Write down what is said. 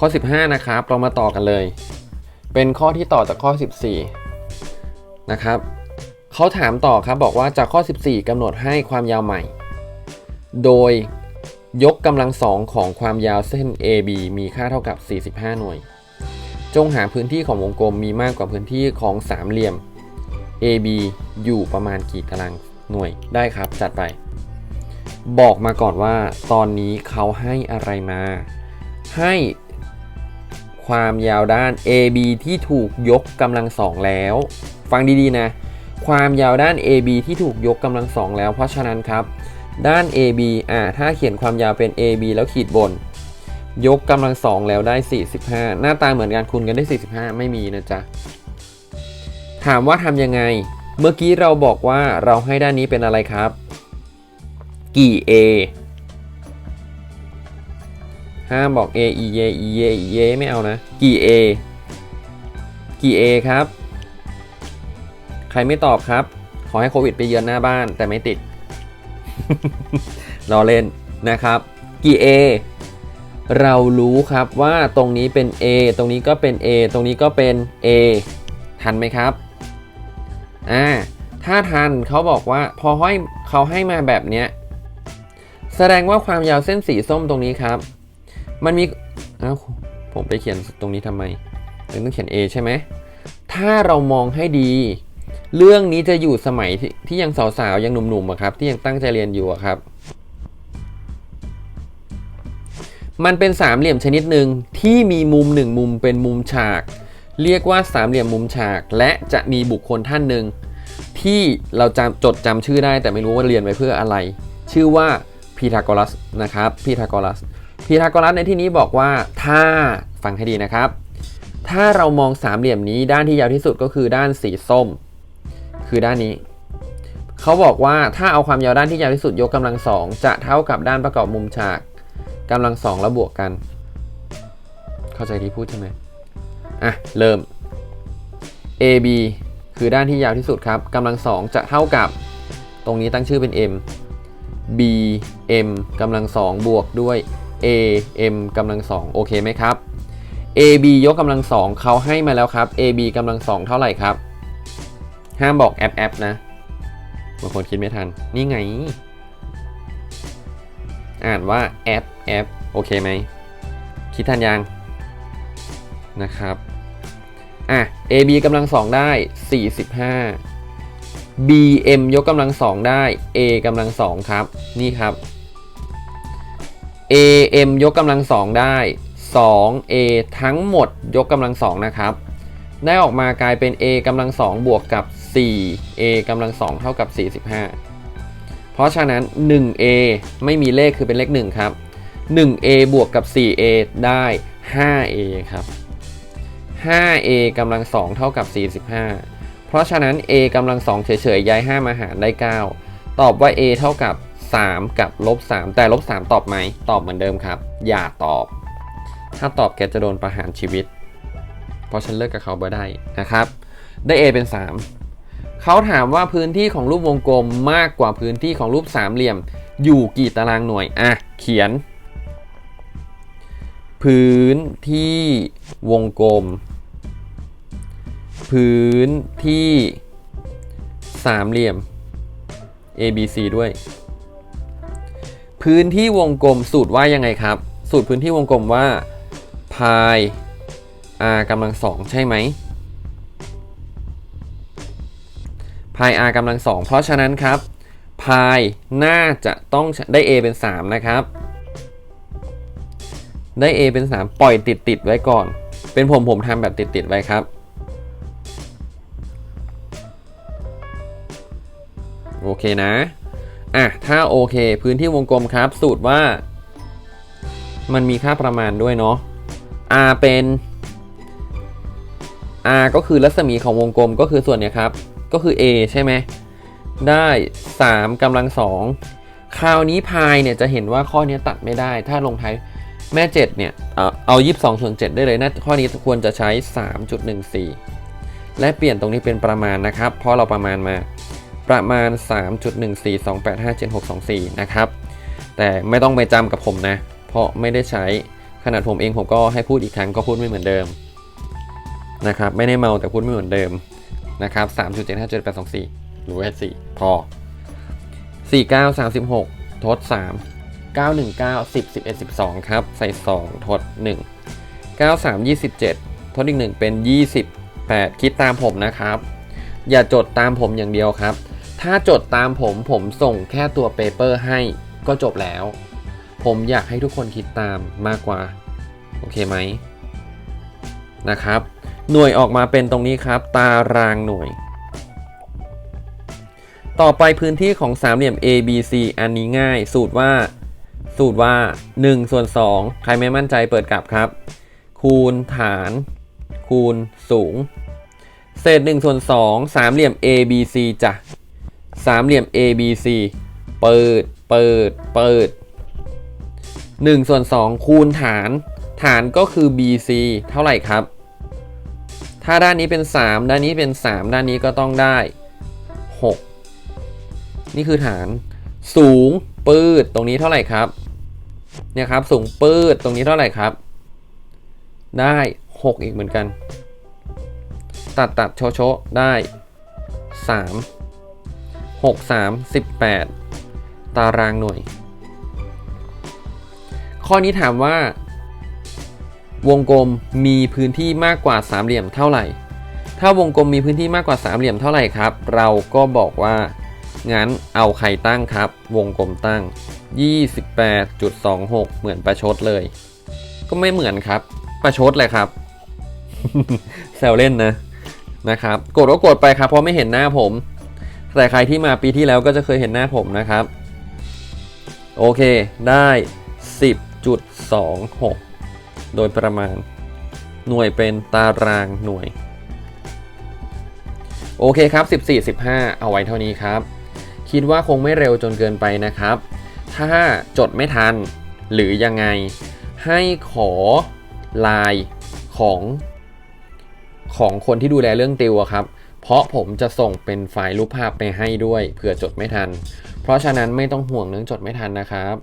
ข้อ 15 นะครับ เรามาต่อกันเลย เป็นข้อที่ต่อจากข้อ 14 นะครับเขาถามต่อครับบอกว่าจากข้อ 14กำหนดให้ความยาวใหม่ โดยยกกำลังสองของความยาวเส้น AB มีค่าเท่ากับ 45 หน่วย จงหาพื้นที่ของวงกลมมีมากกว่าพื้นที่ของสามเหลี่ยม AB อยู่ประมาณกี่ตารางหน่วยได้ครับจัดไป บอกมาก่อนว่าตอนนี้เขาให้อะไรมา ให้ ความยาวด้าน AB ที่ถูกยกกำลังสองแล้ว ฟังดีๆนะ ความยาวด้าน AB ที่ถูกยกกำลังสองแล้ว เพราะฉะนั้นครับ ด้าน AB อ่าถ้าเขียนความยาวเป็น AB แล้วขีดบน ยกกำลังสองแล้วได้ 45 หน้าตาเหมือนกันคูณกันได้ 45 ไม่มีนะจ๊ะ ถามว่าทำยังไง เมื่อกี้เราบอกว่าเราให้ด้านนี้เป็นอะไรครับ กี่ A ห้ามบอก A E A E A E A ไม่เอานะ กี่ A กี่ A ครับ ใครไม่ตอบครับ ขอให้โควิดไปเยือนหน้าบ้านแต่ไม่ติดรอเล่นนะครับ กี่ A เรารู้ครับว่าตรงนี้เป็น A ตรงนี้ก็เป็น A ตรงนี้ก็เป็น A ทันไหมครับ อ่า ถ้าทันเขาบอกว่าพอให้เขาให้มาแบบเนี้ย แสดงว่าความยาวเส้นสีส้มตรงนี้ครับ มันมีอ้าผมไปเขียนตรงนี้ทำไมต้องเขียน A ใช่ไหม ถ้าเรามองให้ดี เรื่องนี้จะอยู่สมัยที่ที่ยังสาวๆ ยังหนุ่มๆครับ ที่ยังตั้งใจเรียนอยู่ครับ มันเป็นสามเหลี่ยมชนิดหนึ่งที่มีมุมหนึ่งมุมเป็นมุมฉาก เรียกว่าสามเหลี่ยมมุมฉาก และจะมีบุคคลท่านหนึ่งที่เราจำจดจำชื่อได้แต่ไม่รู้ว่าเรียนไว้เพื่ออะไร ชื่อว่าพีทาโกรัสนะครับพีทาโกรัส พีทาโกรัสในที่นี้บอกว่าถ้าฟังให้ดีนะครับ ถ้าเรามองสามเหลี่ยมนี้ด้านที่ยาวที่สุดก็คือด้านสีส้ม คือด้านนี้ เขาบอกว่าถ้าเอาความยาวด้านที่ยาวที่สุดยกกำลังสองจะเท่ากับด้านประกอบมุมฉากกำลังสองแล้วบวกกัน เข้าใจที่พูดใช่ไหมอะเริ่ม AB คือด้านที่ยาวที่สุดครับกำลังสองจะเท่ากับตรงนี้ตั้งชื่อเป็น M B M กำลังสองบวกด้วย A M กำลังสองโอเคไหมครับ AB ยกกำลังสองเขาให้มาแล้วครับ AB กำลังสองเท่าไหร่ครับ ห้ามบอกแอปแอปนะบางคนคิดไม่ทัน นี่ไง อ่านว่าแอปแอปโอเคไหม คิดทันยัง นะครับ อะ AB กำลังสองได้ 45 BM ยกกำลังสองได้ A กำลังสองครับ นี่ครับ AM ยกกำลังสองได้ 2A ทั้งหมดยกกำลังสองนะครับ ได้ออกมากลายเป็น A กำลังสองบวกกับ 4A กำลังสองเท่ากับ 45 เพราะฉะนั้น 1A ไม่มีเลขคือเป็นเลข 1 ครับ 1A บวกกับ 4A ได้ 5A ครับ 5A กำลังสองเท่ากับ 45 เพราะฉะนั้น A กำลังสองเฉยๆย้าย 5 มาหารได้ 9 ตอบว่า A เท่ากับ 3 กับลบ3แต่ลบ3ตอบไหมตอบเหมือนเดิมครับ อย่าตอบ ถ้าตอบแกจะโดนประหารชีวิต เพราะฉันเลิกกับเขาบ่ได้นะครับ ได้ A เป็น 3 เขาถามว่าพื้นที่ของรูปวงกลมมากกว่าพื้นที่ของรูปสามเหลี่ยม อยู่กี่ตารางหน่วยอะเขียน พื้นที่วงกลม พื้นที่สามเหลี่ยม A B C ด้วย พื้นที่วงกลมสูตรว่ายังไงครับ สูตรพื้นที่วงกลมว่าพาย r กำลังสองใช่ไหมพาย r กำลังสองเพราะฉะนั้นครับพายน่าจะต้องได้ a เป็น 3 นะครับ ได้ a เป็น 3 ปล่อยติดติดไว้ก่อน เป็นผมผมทำแบบติดติดไว้ครับ โอเคนะ อะ ถ้าโอเค พื้นที่วงกลมครับ สูตรว่า มันมีค่าประมาณด้วยเนาะ r เป็น r ก็คือรัศมีของวงกลมก็คือส่วนเนี้ยครับ ก็คือ a ใช่ไหม ได้3กำลังสองคราวนี้พายเนี่ยจะเห็นว่าข้อนี้ตัดไม่ได้ ถ้าลงท้ายแม่ 7 เนี่ยเอาเอา 22 ส่วน 7 ได้เลยนะข้อนี้ควรจะใช้ 3.14 และเปลี่ยนตรงนี้เป็นประมาณนะครับ เพราะเราประมาณมา ประมาณ 3.142857624 นะครับ แต่ไม่ต้องไปจำกับผมนะ เพราะไม่ได้ใช้คนาดผมเองผมก็ให้พูดอีกครั้งก็พูดไม่เหมือนเดิมนะครับไม่ได้เมาแต่พูดไม่เหมือนเดิมนะครับ3 7 5 7 8 2 4 หรือว่า4พอ 4 9 3 6 ทด 3 9 1 9 10 11 12 ครับ ใส่ 2 ทด 1 9 3 27 ทดอีก 1 เป็น 28 คิดตามผมนะครับ อย่าจดตามผมอย่างเดียวครับ ถ้าจดตามผมผมส่งแค่ตัวเปเปอร์ให้ก็จบแล้ว ผมอยากให้ทุกคนคิดตามมากกว่า โอเคไหมนะครับ หน่วยออกมาเป็นตรงนี้ครับ ตารางหน่วย ต่อไปพื้นที่ของสามเหลี่ยม A B C อันนี้ง่าย สูตรว่า สูตรว่า1ส่วน2 ใครไม่มั่นใจเปิดกลับครับ คูณฐาน คูณสูง เศษ1ส่วน2สามเหลี่ยม A B C จ้ะ สามเหลี่ยม A B C เปิด เปิด เปิด1ส่วน2คูณฐาน ฐานก็คือ BC เท่าไหร่ครับ ถ้าด้านนี้เป็น 3 ด้านนี้เป็น 3 ด้านนี้ก็ต้องได้ 6 นี่คือฐาน สูงปืดตรงนี้เท่าไหร่ครับ เนี่ยครับ สูงปืดตรงนี้เท่าไหร่ครับ ได้ 6 อีกเหมือนกัน ตัดตัดโชโชได้ 3 6 3 18 ตารางหน่วย ข้อนี้ถามว่า วงกลมมีพื้นที่มากกว่าสามเหลี่ยมเท่าไหร่ ถ้าวงกลมมีพื้นที่มากกว่าสามเหลี่ยมเท่าไหร่ครับ เราก็บอกว่า งั้นเอาใครตั้งครับ วงกลมตั้ง 28.26 เหมือนประชดเลย ก็ไม่เหมือนครับ ประชดเลยครับแซวเล่นนะนะครับ กดก็กดไปครับเพราะไม่เห็นหน้าผม แต่ใครที่มาปีที่แล้วก็จะเคยเห็นหน้าผมนะครับ โอเคได้ 10.26 โดยประมาณ หน่วยเป็นตารางหน่วย โอเคครับ 14 15 เอาไว้เท่านี้ครับ คิดว่าคงไม่เร็วจนเกินไปนะครับ ถ้าจดไม่ทันหรือยังไงให้ขอไลน์ของของคนที่ดูแลเรื่องติวครับ เพราะผมจะส่งเป็นไฟล์รูปภาพไปให้ด้วยเผื่อจดไม่ทัน เพราะฉะนั้นไม่ต้องห่วงเรื่องจดไม่ทันนะครับ